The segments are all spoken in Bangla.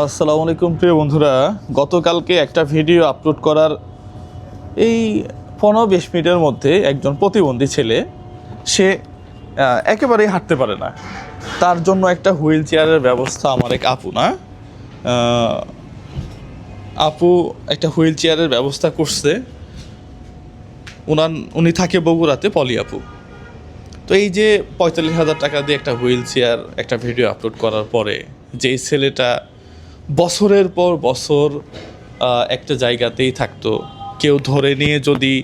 আসসালামু আলাইকুম প্রিয় বন্ধুরা, গতকালকে একটা ভিডিও আপলোড করার এই পনেরো বিশ মিনিটের মধ্যে একজন প্রতিবন্ধী ছেলে, সে একেবারেই হাঁটতে পারে না। তার জন্য একটা হুইল চেয়ারের ব্যবস্থা আমার এক আপু, না? আপু একটা হুইল চেয়ারের ব্যবস্থা করছে। উনার উনি থাকে বগুড়াতে, পলি আপু। তো এই যে পঁয়তাল্লিশ হাজার টাকা দিয়ে একটা হুইল চেয়ার একটা ভিডিও আপলোড করার পরে, যেই ছেলেটা বছরের পর বছর একটা জায়গাতেই থাকতো। কেউ ধরে নিয়ে যদি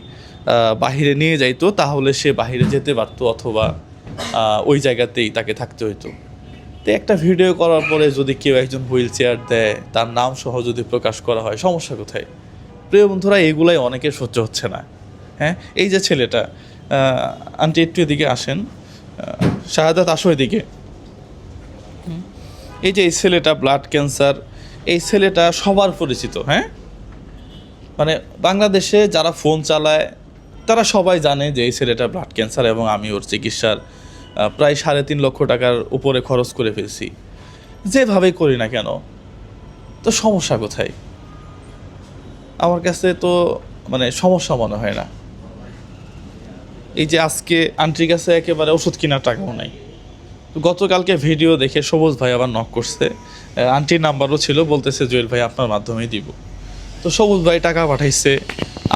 বাহিরে নিয়ে যাইতো, তাহলে সে বাহিরে যেতে পারতো অথবা ওই জায়গাতেই তাকে থাকতে হইতো। তো একটা ভিডিও করার পরে যদি কেউ একজন হুইল চেয়ার দেয়, তার নাম সহ যদি প্রকাশ করা হয়, সমস্যা কোথায়? প্রিয় বন্ধুরা, এগুলাই অনেকের সহ্য হচ্ছে না। হ্যাঁ? এই যে ছেলেটা আন্টি একটু এদিকে আসেন। শাহাদাত, আসো এদিকে। এই যে এই ছেলেটা, ব্লাড ক্যান্সার এই ছেলেটা সবার পরিচিত হ্যাঁ? মানে বাংলাদেশে যারা ফোন চালায়, তারা সবাই জানে যে এই ছেলেটা ব্লাড ক্যান্সার এবং আমি ওর চিকিৎসার প্রায় সাড়ে তিন লক্ষ টাকার উপরে খরচ করে ফেলছি। যেভাবে করি না কেন, তো সমস্যা কোথায়? আমার কাছে তো মানে সমস্যা মনে হয় না। এই যে আজকে আন্টির কাছে একেবারে ওষুধ কেনার টাকাও নাই। গতকালকে ভিডিও দেখে সবুজ ভাই আবার নক করছে। আন্টির নাম্বারও ছিল, বলতেছে, জুয়েল ভাই, আপনার মাধ্যমেই দিব। তো সবুজ ভাই টাকা পাঠাইছে।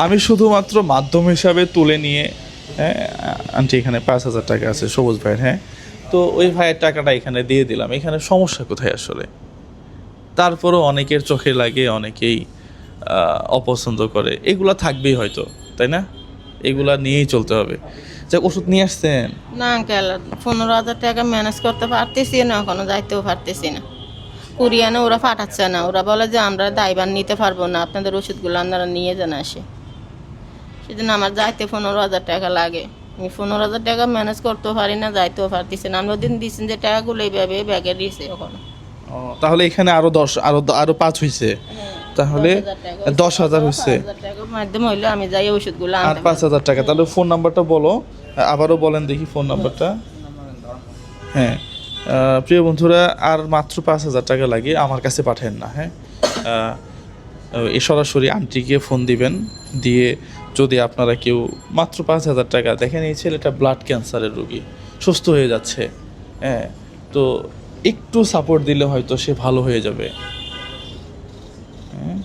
আমি শুধুমাত্র মাধ্যম হিসাবে তুলে নিয়ে হ্যাঁ আন্টি এখানে পাঁচ হাজার টাকা আছে, সবুজ ভাইয়ের হ্যাঁ। তো ওই ভাইয়ের টাকাটা এখানে দিয়ে দিলাম। এখানে সমস্যা কোথায় আসলে? তারপরও অনেকের চোখে লাগে, অনেকেই অপছন্দ করে। এগুলা থাকবেই হয়তো, তাই না? এগুলা নিয়েই চলতে হবে। যাক ওষুধ নিয়ে আসছেন না আঙ্কেল পনেরো হাজার টাকা ম্যানেজ করতে পারতেছি না এখনও যাইতেও পারতেছি না। কুরিয়ানে ওরা পাঠাচ্ছে না ওরা বলে যে আমরা দায়ভার নিতে পারব না আপনাদের ওষুধগুলো আপনারা নিয়ে যান আসে। সেদিন আমার যাইতে পনেরো হাজার টাকা লাগে। আমি পনেরো হাজার টাকা ম্যানেজ করতেও পারি না যাইতেও পারতেছি না। আমি ওদিন দিচ্ছেন যে টাকাগুলো এইভাবে ব্যাগে দিয়েছে ওখানে ও, তাহলে এখানে আরও দশ আরও আরও পাঁচ হয়েছে তাহলে দশ হাজার হয়েছে মাধ্যমে হইলে আমি যাই ওষুধগুলো আর পাঁচ হাজার টাকা। তাহলে ফোন নাম্বারটা বলো। আবারও বলেন দেখি ফোন নাম্বারটা। হ্যাঁ প্রিয় বন্ধুরা, আর মাত্র পাঁচ হাজার টাকা লাগে আমার কাছে পাঠান না হ্যাঁ? এ সরাসরি আন্টিকে ফোন দিবেন, দিয়ে যদি আপনারা কেউ মাত্র পাঁচ হাজার টাকা, দেখেন এই ছেলেটা ব্লাড ক্যান্সারের রোগী, সুস্থ হয়ে যাচ্ছে হ্যাঁ? তো একটু সাপোর্ট দিলে হয়তো সে ভালো হয়ে যাবে। হ্যাঁ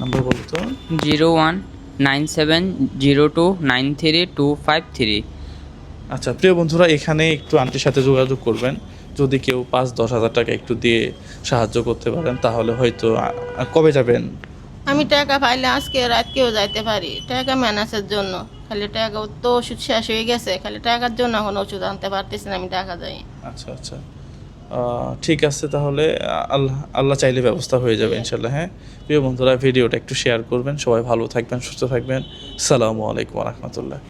নাম্বার বলো তো। Zero one nine seven zero two nine three two five three. আচ্ছা প্রিয় বন্ধুরা এখানে একটু আন্টির সাথে যোগাযোগ করবেন। যদি কেউ পাঁচ দশ হাজার টাকা একটু দিয়ে সাহায্য করতে পারেন তাহলে হয়তো কবে যাবেন? আমি টাকা পাইলে আজকে রাতকেও যাইতে পারি। টাকা ম্যানেজের জন্য। খালি টাকা তো ওষুধ শেষ হয়ে গেছে। খালি টাকার জন্য এখন ওষুধ আনতে পারতেছি না আমি টাকা যাই। আচ্ছা আচ্ছা। ঠিক আছে তাহলে। আল্লাহ আল্লাহ চাইলে ব্যবস্থা হয়ে যাবে ইনশাল্লাহ হ্যাঁ? প্রিয় বন্ধুরা ভিডিওটা একটু শেয়ার করবেন। সবাই ভালো থাকবেন সুস্থ থাকবেন। সালামু আলাইকুম রহমতুল্লাহ।